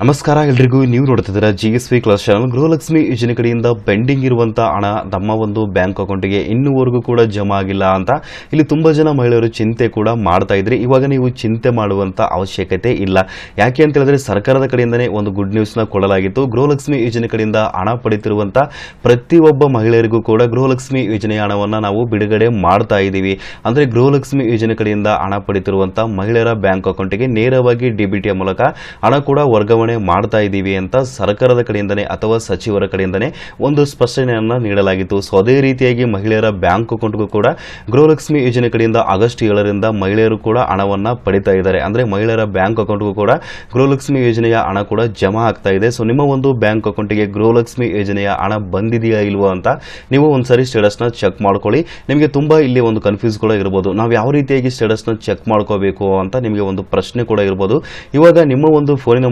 ನಮಸ್ಕಾರ ಎಲ್ರಿಗೂ. ನೀವು ನೋಡ್ತಿದ್ದೀರಾ G S V class channel Gruhalakshmi ಯೋಜನೆ ಕಡೆಯಿಂದ ಪೆಂಡಿಂಗ್ ಇರುವಂತ ಹಣ ತಮ್ಮ ಒಂದು ಬ್ಯಾಂಕ್ ಅಕೌಂಟ್ಗೆ ಇನ್ನೂವರೆಗೂ ಕೂಡ ಜಮಾ ಆಗಿಲ್ಲ ಅಂತ ಇಲ್ಲಿ ತುಂಬಾ ಜನ ಮಹಿಳೆಯರು ಚಿಂತೆ ಕೂಡ ಮಾಡ್ತಾ ಇದ್ರಿ. ಇವಾಗ ನೀವು ಚಿಂತೆ ಮಾಡುವಂತ ಅವಶ್ಯಕತೆ ಇಲ್ಲ. ಯಾಕೆ ಅಂತ ಹೇಳಿದ್ರೆ ಸರ್ಕಾರದ ಕಡೆಯಿಂದನೇ ಒಂದು ಗುಡ್ ನ್ಯೂಸ್ನ ಕೊಡಲಾಗಿತ್ತು. ಗೃಹಲಕ್ಷ್ಮಿ ಯೋಜನೆ ಕಡೆಯಿಂದ ಹಣ ಪಡೆಯುತ್ತಿರುವಂತಹ ಪ್ರತಿಯೊಬ್ಬ ಮಹಿಳೆಯರಿಗೂ ಕೂಡ ಗೃಹಲಕ್ಷ್ಮಿ ಯೋಜನೆಯ ಹಣವನ್ನು ನಾವು ಬಿಡುಗಡೆ ಮಾಡ್ತಾ ಇದ್ದೀವಿ. ಅಂದರೆ ಗೃಹಲಕ್ಷ್ಮಿ ಯೋಜನೆ ಕಡೆಯಿಂದ ಹಣ ಪಡಿತಿರುವಂತ ಮಹಿಳೆಯರ ಬ್ಯಾಂಕ್ ಅಕೌಂಟ್ಗೆ ನೇರವಾಗಿ ಡಿಬಿಟಿಯ ಮೂಲಕ ಹಣ ಕೂಡ ವರ್ಗಾವಣೆ ಮಾಡ್ತಾ ಇದ್ದೀವಿ ಅಂತ ಸರ್ಕಾರದ ಕಡೆಯಿಂದನೇ ಅಥವಾ ಸಚಿವರ ಕಡೆಯಿಂದನೇ ಒಂದು ಸ್ಪಷ್ಟನೆಯನ್ನ ನೀಡಲಾಗಿತ್ತು. ಸೊ, ಅದೇ ರೀತಿಯಾಗಿ ಮಹಿಳೆಯರ ಬ್ಯಾಂಕ್ ಅಕೌಂಟ್ಗೂ ಕೂಡ ಗೃಹಲಕ್ಷ್ಮಿ ಯೋಜನೆ ಕಡೆಯಿಂದ ಆಗಸ್ಟ್ ಏಳರಿಂದ ಮಹಿಳೆಯರು ಕೂಡ ಹಣವನ್ನು ಪಡಿತಾ ಇದ್ದಾರೆ. ಅಂದ್ರೆ ಮಹಿಳೆಯರ ಬ್ಯಾಂಕ್ ಅಕೌಂಟ್ಗೂ ಕೂಡ ಗೃಹಲಕ್ಷ್ಮಿ ಯೋಜನೆಯ ಹಣ ಕೂಡ ಜಮಾ ಆಗ್ತಾ ಇದೆ. ಸೊ, ನಿಮ್ಮ ಒಂದು ಬ್ಯಾಂಕ್ ಅಕೌಂಟಿಗೆ ಗೃಹಲಕ್ಷ್ಮಿ ಯೋಜನೆಯ ಹಣ ಬಂದಿದೆಯಾ ಇಲ್ವೋ ಅಂತ ನೀವು ಒಂದ್ಸರಿ ಸ್ಟೇಟಸ್ನ ಚೆಕ್ ಮಾಡ್ಕೊಳ್ಳಿ. ನಿಮಗೆ ತುಂಬಾ ಇಲ್ಲಿ ಒಂದು ಕನ್ಫ್ಯೂಸ್ ಕೂಡ ಇರ್ಬೋದು. ನಾವು ಯಾವ ರೀತಿಯಾಗಿ ಸ್ಟೇಟಸ್ನ ಚೆಕ್ ಮಾಡ್ಕೋಬೇಕು ಅಂತ ನಿಮಗೆ ಒಂದು ಪ್ರಶ್ನೆ ಕೂಡ ಇರ್ಬೋದು. ಇವಾಗ ನಿಮ್ಮ ಒಂದು ಫೋನಿನ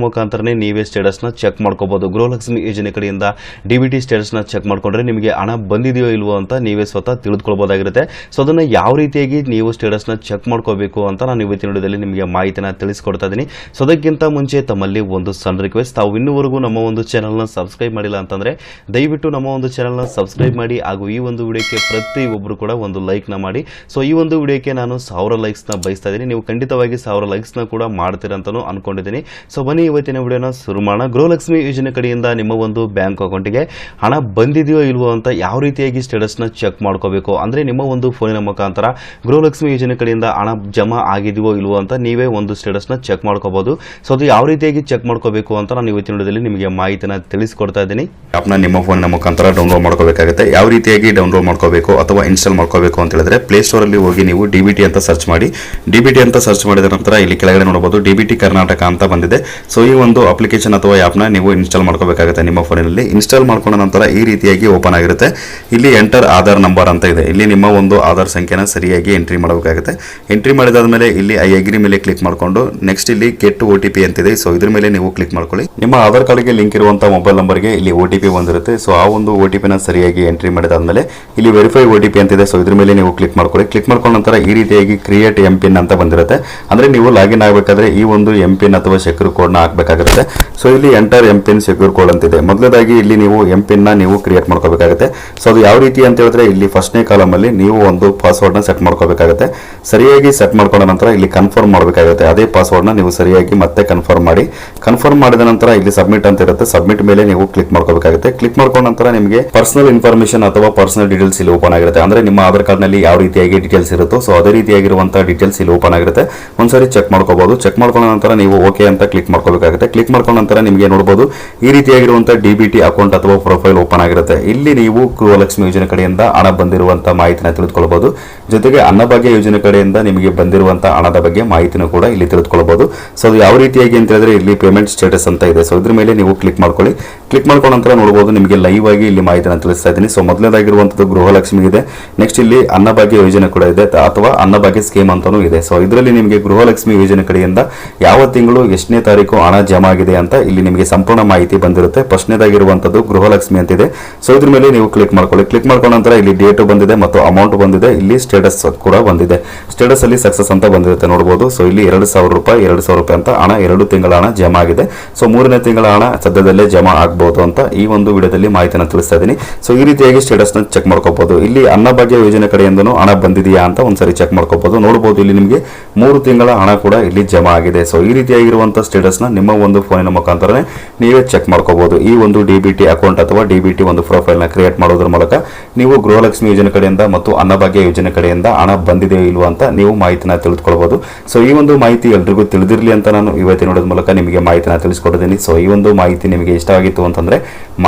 ಮುಖಾಂತರನೇ ನೀವೇ ಸ್ಟೇಟಸ್ನ ಚೆಕ್ ಮಾಡ್ಕೋಬಹುದು ಗೃಹಲಕ್ಷ್ಮಿ ಯೋಜನೆ ಕಡೆಯಿಂದ ಡಿ ಬಿ ಟಿ ಸ್ಟೇಟಸ್ನ ಚೆಕ್ ಮಾಡ್ಕೊಂಡ್ರೆ ನಿಮಗೆ ಹಣ ಬಂದಿದೆಯೋ ಇಲ್ವೋ ಅಂತ ನೀವೇ ಸ್ವತಃ ತಿಳಿದುಕೊಳ್ಬೋದಾಗಿರುತ್ತೆ. ಸೊ ಅದನ್ನ ಯಾವ ರೀತಿಯಾಗಿ ನೀವು ಸ್ಟೇಟಸ್ನ ಚೆಕ್ ಮಾಡ್ಕೋಬೇಕು ಅಂತ ನಾನು ಇವತ್ತಿನ ವಿಡಿಯೋದಲ್ಲಿ ನಿಮಗೆ ಮಾಹಿತಿನ ತಿಳಿಸ್ಕೊಡ್ತಾ ಇದ್ದೀನಿ. ಸೊ ಅದಕ್ಕಿಂತ ಮುಂಚೆ ತಮ್ಮಲ್ಲಿ ಒಂದು ಸಣ್ಣ ರಿಕ್ವೆಸ್ಟ್ ತಾವು ಇನ್ನೂವರೆಗೂ ನಮ್ಮ ಒಂದು ಚಾನಲ್ನ ಸಬ್ಸ್ಕ್ರೈಬ್ ಮಾಡಿಲ್ಲ ಅಂತಂದ್ರೆ ದಯವಿಟ್ಟು ನಮ್ಮ ಒಂದು ಚಾನಲ್ನ ಸಬ್ಸ್ಕ್ರೈಬ್ ಮಾಡಿ ಹಾಗೂ ಈ ಒಂದು ವಿಡಿಯೋಕ್ಕೆ ಪ್ರತಿ ಒಬ್ಬರು ಕೂಡ ಒಂದು ಲೈಕ್ನ ಮಾಡಿ. ಸೊ ಈ ಒಂದು ವಿಡಿಯೋಕ್ಕೆ ನಾನು ಸಾವಿರ ಲೈಕ್ಸ್ನ ಬಯಸ್ತಾ ಇದ್ದೀನಿ. ನೀವು ಖಂಡಿತವಾಗಿ ಸಾವಿರ ಲೈಕ್ಸ್ನ ಕೂಡ ಮಾಡ್ತೀರಂತಲೂ ಅನ್ಕೊಂಡಿದ್ದೀನಿ. ಸೊ ಬನ್ನಿ ಇವತ್ತಿನ ವಿಡಿಯೋನ ಶುರು ಮಾಡೋಣ. ಗೃಹಲಕ್ಷ್ಮಿ ಯೋಜನೆ ಕಡೆಯಿಂದ ನಿಮ್ಮ ಒಂದು ಬ್ಯಾಂಕ್ ಅಕೌಂಟಿಗೆ ಹಣ ಬಂದಿದೆಯೋ ಇಲ್ವೋ ಅಂತ ಯಾವ ರೀತಿಯಾಗಿ ಸ್ಟೇಟಸ್ನ ಚೆಕ್ ಮಾಡ್ಕೋಬೇಕು? ಅಂದರೆ ನಿಮ್ಮ ಒಂದು ಫೋನಿನ ಮುಖಾಂತರ ಗೃಹಲಕ್ಷ್ಮಿ ಯೋಜನೆ ಕಡೆಯಿಂದ ಹಣ ಜಮಾ ಆಗಿದೆಯೋ ಇಲ್ವೋ ಅಂತ ನೀವೇ ಒಂದು ಸ್ಟೇಟಸ್ನ ಚೆಕ್ ಮಾಡ್ಕೋಬಹುದು. ಸೊ, ಅದು ಯಾವ ರೀತಿಯಾಗಿ ಚೆಕ್ ಮಾಡ್ಕೋಬೇಕು ಅಂತ ನಾನು ಇವತ್ತಿನ ವಿಡಿಯೋದಲ್ಲಿ ನಿಮಗೆ ಮಾಹಿತಿನ ತಿಳಿಸ್ಕೊಡ್ತಾ ಇದ್ದೀನಿ. ಆ್ಯಪ್ನ ನಿಮ್ಮ ಫೋನಿನ ಮುಖಾಂತರ ಡೌನ್ಲೋಡ್ ಮಾಡ್ಕೋಬೇಕಾಗುತ್ತೆ. ಯಾವ ರೀತಿಯಾಗಿ ಡೌನ್ಲೋಡ್ ಮಾಡ್ಕೋಬೇಕು ಅಥವಾ ಇನ್ಸ್ಟಾಲ್ ಮಾಡ್ಕೋಬೇಕು ಅಂತ ಹೇಳಿದ್ರೆ ಪ್ಲೇಸ್ಟೋರಲ್ಲಿ ಹೋಗಿ ನೀವು ಡಿ ಅಂತ ಸರ್ಚ್ ಮಾಡಿ. ಡಿ ಅಂತ ಸರ್ಚ್ ಮಾಡಿದ ನಂತರ ಇಲ್ಲಿ ಕೆಳಗಡೆ ನೋಡಬಹುದು ಡಿ ಕರ್ನಾಟಕ ಅಂತ ಬಂದಿದೆ. ಸೊ, ಈ ಒಂದು ಅಪ್ಲಿಕೇಶನ್ ಅಥವಾ ಆ್ಯಪ್ನ ನೀವು ಇನ್ಸ್ಟಾಲ್ ಮಾಡ್ಕೋಬೇಕಾಗುತ್ತೆ ನಿಮ್ಮ ಫೋನಿನಲ್ಲಿ ಇನ್ಸ್ಟಾಲ್ ಮಾಡ್ಕೊಂಡ ನಂತರ ಈ ರೀತಿಯಾಗಿ ಓಪನ್ ಆಗಿರುತ್ತೆ. ಇಲ್ಲಿ ಎಂಟರ್ ಆಧಾರ್ ನಂಬರ್ ಅಂತ ಇದೆ. ಇಲ್ಲಿ ನಿಮ್ಮ ಒಂದು ಆಧಾರ್ ಸಂಖ್ಯೆನ ಸರಿಯಾಗಿ ಎಂಟ್ರಿ ಮಾಡಬೇಕಾಗುತ್ತೆ. ಎಂಟ್ರಿ ಮಾಡಿದಾದ್ಮೇಲೆ ಇಲ್ಲಿ ಐ ಅಗ್ರಿ ಮೇಲೆ ಕ್ಲಿಕ್ ಮಾಡಿಕೊಂಡು ನೆಕ್ಸ್ಟ್ ಇಲ್ಲಿ ಕೆಟ್ಟು ಒ ಟಿ ಪಿ ಅಂತಿದೆ. ಸೊ ಇದ್ರ ಮೇಲೆ ನೀವು ಕ್ಲಿಕ್ ಮಾಡ್ಕೊಳ್ಳಿ. ನಿಮ್ಮ ಆಧಾರ್ ಕಾರ್ಡ್ಗೆ ಲಿಂಕ್ ಇರುವಂತಹ ಮೊಬೈಲ್ ನಂಬರ್ಗೆ ಇಲ್ಲಿ ಒ ಟಿ ಪಿ ಬಂದಿರುತ್ತೆ. ಸೊ ಆ ಒಂದು ಒ ಟಿ ಪಿನ ಸರಿಯಾಗಿ ಎಂಟ್ರಿ ಮಾಡಿದಾದ್ಮೇಲೆ ಇಲ್ಲಿ ವೆರಿಫೈ ಒ ಟಿ ಪಿ ಅಂತಿದೆ. ಸೊ ಇದ್ರ ಮೇಲೆ ನೀವು ಕ್ಲಿಕ್ ಮಾಡ್ಕೊಳ್ಳಿ. ಕ್ಲಿಕ್ ಮಾಡ್ಕೊಂಡ ನಂತರ ಈ ರೀತಿಯಾಗಿ ಕ್ರಿಯೇಟ್ ಎಂ ಪಿನ್ ಅಂತ ಬಂದಿರುತ್ತೆ. ಅಂದ್ರೆ ನೀವು ಲಾಗಿನ್ ಆಗಬೇಕಾದ್ರೆ ಈ ಒಂದು ಎಂ ಪಿನ್ ಅಥವಾ ಕೋಡ್ನ ಹಾಕಬೇಕಾಗುತ್ತೆ ಸೊ ಇಲ್ಲಿ enter M pin secure code ಅಂತಿದೆ. ಮೊದಲದಾಗಿ ಇಲ್ಲಿ ನೀವು ಎಂ ನ ನೀವು ಕ್ರಿಯೇಟ್ ಮಾಡ್ಕೋಬೇಕಾಗುತ್ತೆ. ಸೊ ಅದು ಯಾವ ರೀತಿ ಅಂತ ಹೇಳಿದ್ರೆ ಇಲ್ಲಿ ಫಸ್ಟ್ನೇ ಕಾಲಮ್ ಅಲ್ಲಿ ನೀವು ಒಂದು ಪಾಸ್ವರ್ಡ್ನ ಸೆಟ್ ಮಾಡ್ಕೋಬೇಕಾಗುತ್ತೆ. ಸರಿಯಾಗಿ ಸೆಟ್ ಮಾಡ್ಕೊಂಡ ನಂತರ ಇಲ್ಲಿ ಕನ್ಫರ್ಮ್ ಮಾಡಬೇಕಾಗುತ್ತೆ. ಅದೇ ಪಾಸ್ವರ್ಡ್ನ ನೀವು ಸರಿಯಾಗಿ ಮತ್ತೆ ಕನ್ಫರ್ಮ್ ಮಾಡಿ. ಕನ್ಫರ್ಮ್ ಮಾಡಿದ ನಂತರ ಇಲ್ಲಿ ಸಬ್ಮಿಟ್ ಅಂತ ಇರುತ್ತೆ. ಸಬ್ಮಿಟ್ ಮೇಲೆ ನೀವು ಕ್ಲಿಕ್ ಮಾಡ್ಕೋಬೇಕಾಗುತ್ತೆ. ಕ್ಲಿಕ್ ಮಾಡ್ಕೊಂಡ ನಂತರ ನಿಮಗೆ ಪರ್ಸನಲ್ ಇನ್ಫಾರ್ಮೇಶನ್ ಅಥವಾ ಪರ್ಸನಲ್ ಡೀಟೇಲ್ಸ್ ಇಲ್ಲಿ ಓಪನ್ ಆಗಿರುತ್ತೆ ಅಂದ್ರೆ ನಿಮ್ಮ ಆಧಾರ್ ಕಾರ್ಡ್ನಲ್ಲಿ ಯಾವ ರೀತಿಯಾಗಿ ಡೀಟೇಲ್ಸ್ ಇರುತ್ತೋ ಸೊ ಅದೇ ರೀತಿಯಾಗಿರುವಂತಹ ಡೀಟೇಲ್ಸ್ ಇಲ್ಲಿ ಓಪನ್ ಆಗಿರುತ್ತೆ ಒಂದ್ಸರಿ ಚೆಕ್ ಮಾಡ್ಕೋಬಹುದು ಚೆಕ್ ಮಾಡ್ಕೊಂಡ ನಂತರ ನೀವು ಓಕೆ ಅಂತ ಕ್ಲಿಕ್ ಮಾಡ್ಕೋಬೇಕಾಗುತ್ತೆ. ಕ್ಲಿಕ್ ಮಾಡ್ಕೊಂಡ ನಂತರ ನಿಮಗೆ ನೋಡಬಹುದು ಈ ರೀತಿಯಾಗಿರುವಂತಹ ಡಿ ಬಿ ಟಿ ಅಕೌಂಟ್ ಅಥವಾ ಪ್ರೊಫೈಲ್ ಓಪನ್ ಆಗಿರುತ್ತೆ. ಇಲ್ಲಿ ನೀವು ಗೃಹಲಕ್ಷ್ಮಿ ಯೋಜನೆ ಕಡೆಯಿಂದ ಹಣ ಬಂದಿರುವಂತಹ ಮಾಹಿತಿನ ತಿಳಿದುಕೊಳ್ಳಬಹುದು ಜೊತೆಗೆ ಅನ್ನಭಾಗ್ಯ ಯೋಜನೆ ಕಡೆಯಿಂದ ನಿಮಗೆ ಬಂದಿರುವಂತಹ ಹಣದ ಬಗ್ಗೆ ಮಾಹಿತಿನೂ ಕೂಡ ಇಲ್ಲಿ ತಿಳಿದುಕೊಳ್ಳಬಹುದು ಸೊ ಅದು ಯಾವ ರೀತಿಯಾಗಿ ಅಂತ ಹೇಳಿದ್ರೆ ಇಲ್ಲಿ ಪೇಮೆಂಟ್ ಸ್ಟೇಟಸ್ ಅಂತ ಇದೆ. ಸೊ ಇದ್ರ ಮೇಲೆ ನೀವು ಕ್ಲಿಕ್ ಮಾಡ್ಕೊಳ್ಳಿ. ಕ್ಲಿಕ್ ಮಾಡ್ಕೊಂಡ ನಂತರ ನೋಡಬಹುದು ನಿಮಗೆ ಲೈವ್ ಆಗಿ ಇಲ್ಲಿ ಮಾಹಿತಿನ ತಿಳಿಸ್ತಾ ಇದ್ದೀನಿ. ಸೊ ಮೊದಲನೇದಾಗಿರುವಂತದ್ದು ಗೃಹಲಕ್ಷ್ಮಿ ಇದೆ. ನೆಕ್ಸ್ಟ್ ಇಲ್ಲಿ ಅನ್ನಭಾಗ್ಯ ಯೋಜನೆ ಕೂಡ ಇದೆ. ಅಥವಾ ಅನ್ನಭಾಗ್ಯ ಸ್ಕೀಮ್ ಅಂತಾನೂ ಇದೆ. ಸೊ ಇದರಲ್ಲಿ ನಿಮಗೆ ಗೃಹಲಕ್ಷ್ಮಿ ಯೋಜನೆ ಕಡೆಯಿಂದ ಯಾವ ತಿಂಗಳು ಎಷ್ಟನೇ ತಾರೀಕು ಹಣ ಜಮಾ ಆಗಿದೆ ಅಂತ ಇಲ್ಲಿ ನಿಮಗೆ ಸಂಪೂರ್ಣ ಮಾಹಿತಿ ಬಂದಿರುತ್ತೆ. ಫಸ್ಟ್ನೇದಾಗಿರುವಂತದ್ದು ಗೃಹಲಕ್ಷ್ಮಿ ಅಂತಿದೆ. ಸೊ ಇದ್ರ ಮೇಲೆ ನೀವು ಕ್ಲಿಕ್ ಮಾಡ್ಕೊಳ್ಳಿ. ಕ್ಲಿಕ್ ಮಾಡ್ಕೊಂಡ ನಂತರ ಇಲ್ಲಿ ಡೇಟ್ ಬಂದಿದೆ ಮತ್ತು ಅಮೌಂಟ್ ಬಂದಿದೆ. ಇಲ್ಲಿ ಸ್ಟೇಟಸ್ ಕೂಡ ಬಂದಿದೆ. ಸ್ಟೇಟಸ್ ಅಲ್ಲಿ ಸಕ್ಸಸ್ ಅಂತ ಬಂದಿರುತ್ತೆ ನೋಡಬಹುದು ಸೊ ಇಲ್ಲಿ ಎರಡು ಸಾವಿರ ರೂಪಾಯಿ, ಎರಡು ಸಾವಿರ ರೂಪಾಯಿ ಅಂತ ಹಣ, ಎರಡು ತಿಂಗಳ ಹಣ ಜಮಾ ಆಗಿದೆ. ಸೊ ಮೂರನೇ ತಿಂಗಳ ಹಣ ಸದ್ಯದಲ್ಲೇ ಜಮಾ ಆಗಬಹುದು ಅಂತ ಈ ಒಂದು ವಿಡಿಯೋದಲ್ಲಿ ಮಾಹಿತಿಯನ್ನು ತಿಳಿಸ್ತಾ ಇದ್ದೀನಿ. ಸೊ ಈ ರೀತಿಯಾಗಿ ಸ್ಟೇಟಸ್ನ ಚೆಕ್ ಮಾಡ್ಕೋಬಹುದು ಇಲ್ಲಿ ಅನ್ನಭಾಗ್ಯ ಯೋಜನೆ ಕಡೆಯಿಂದನೂ ಹಣ ಬಂದಿದೆಯಾ ಅಂತ ಒಂದ್ಸರಿ ಚೆಕ್ ಮಾಡ್ಕೋಬಹುದು ನೋಡಬಹುದು ಇಲ್ಲಿ ನಿಮಗೆ ಮೂರು ತಿಂಗಳ ಹಣ ಕೂಡ ಇಲ್ಲಿ ಜಮಾ ಆಗಿದೆ. ಸೊ ಈ ರೀತಿಯಾಗಿರುವಂತಹ ಸ್ಟೇಟಸ್ನ ನಿಮ್ಮ ಒಂದು ಫೋನಿನ ಮುಖಾಂತರನೇ ನೀವೇ ಚೆಕ್ ಮಾಡ್ಕೋಬಹುದು ಈ ಒಂದು ಡಿ ಬಿ ಟಿ ಅಕೌಂಟ್ ಅಥವಾ ಡಿ ಬಿ ಟಿ ಒಂದು ಪ್ರೊಫೈಲ್ನ ಕ್ರಿಯೇಟ್ ಮಾಡೋದ್ರ ಮೂಲಕ ನೀವು ಗೃಹಲಕ್ಷ್ಮಿ ಯೋಜನೆ ಕಡೆಯಿಂದ ಮತ್ತು ಅನ್ನಭಾಗ್ಯ ಯೋಜನೆ ಕಡೆಯಿಂದ ಹಣ ಬಂದಿದೆಯೋ ಇಲ್ವೋ ಅಂತ ನೀವು ಮಾಹಿತಿನ ತಿಳಿದುಕೊಳ್ಬಹುದು ಸೊ ಈ ಒಂದು ಮಾಹಿತಿ ಎಲ್ರಿಗೂ ತಿಳಿದಿರಲಿ ಅಂತ ನಾನು ಇವತ್ತಿನ ನೋಡೋದ್ ಮೂಲಕ ನಿಮಗೆ ಮಾಹಿತಿನ ತಿಳಿಸ್ಕೊಡ್ತೀನಿ ಸೊ ಈ ಒಂದು ಮಾಹಿತಿ ನಿಮಗೆ ಇಷ್ಟವಾಗಿತ್ತು ಅಂತಂದ್ರೆ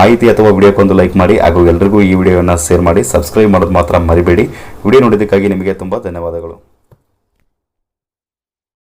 ಮಾಹಿತಿ ಅಥವಾ ವಿಡಿಯೋಕ್ಕೊಂದು ಲೈಕ್ ಮಾಡಿ ಹಾಗೂ ಎಲ್ರಿಗೂ ಈ ವಿಡಿಯೋನ ಶೇರ್ ಮಾಡಿ ಸಬ್ಸ್ಕ್ರೈಬ್ ಮಾಡೋದು ಮಾತ್ರ ಮರಿಬೇಡಿ. ವಿಡಿಯೋ ನೋಡೋದಕ್ಕಾಗಿ ನಿಮಗೆ ತುಂಬಾ ಧನ್ಯವಾದಗಳು.